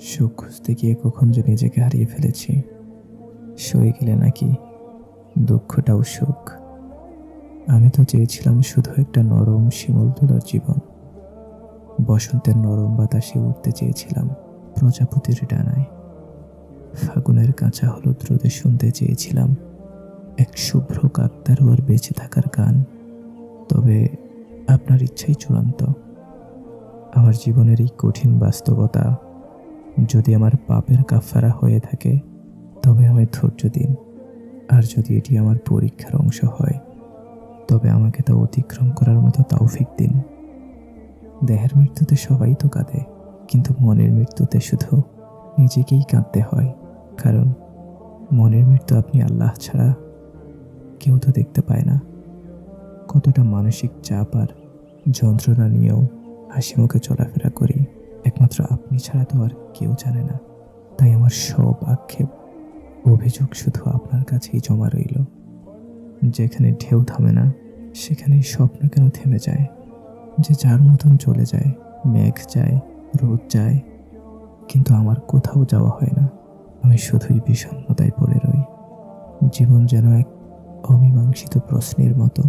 সুখ খুঁজতে গিয়ে কখন যে নিজেকে হারিয়ে ফেলেছি। সয়ে গেলে নাকি দুঃখটাও সুখ। আমি তো চেয়েছিলাম শুধু একটা নরম শিমল তোলার জীবন। বসন্তের নরম বাতাসে উঠতে চেয়েছিলাম প্রজাপতির ডানায়। ফাগুনের কাঁচা হলুদ রোদে শুনতে চেয়েছিলাম এক শুভ্র কাকতারুয়ার বেঁচে থাকার গান। তবে আপনার ইচ্ছাই চূড়ান্ত। আমার জীবনের এই কঠিন বাস্তবতা যদি আমার পাপের কাফারা হয়ে থাকে, তবে আমায় ধৈর্য দিন। আর যদি এটি আমার পরীক্ষার অংশ হয়, তবে আমাকে তা অতিক্রম করার মতো তৌফিক দিন। দেহের মৃত্যুতে সবাই তো কাঁদে, কিন্তু মনের মৃত্যুতে শুধু নিজেকেই কাঁদতে হয়, কারণ মনের মৃত্যু আপনি আল্লাহ ছাড়া কেউ তো দেখতে পায় না। কতটা মানসিক চাপ আর যন্ত্রণা নিয়েও হাসি মুখে চলাফেরা করি, একমাত্র আপনি ছাড়া তো আর কেউ জানে না। তাই আমার সব আক্ষেপ, অভিযোগ শুধু আপনার কাছেই জমা রইল। যেখানে ঢেউ থামে না, সেখানেই স্বপ্ন কেন থেমে যায়? যে যার মতন চলে যায়, মেঘ যায়, রোদ যায়, কিন্তু আমার কোথাও যাওয়া হয় না। আমি শুধুই বিষণ্ণতায় পড়ে রই। জীবন যেন এক অমীমাংসিত প্রশ্নের মতো।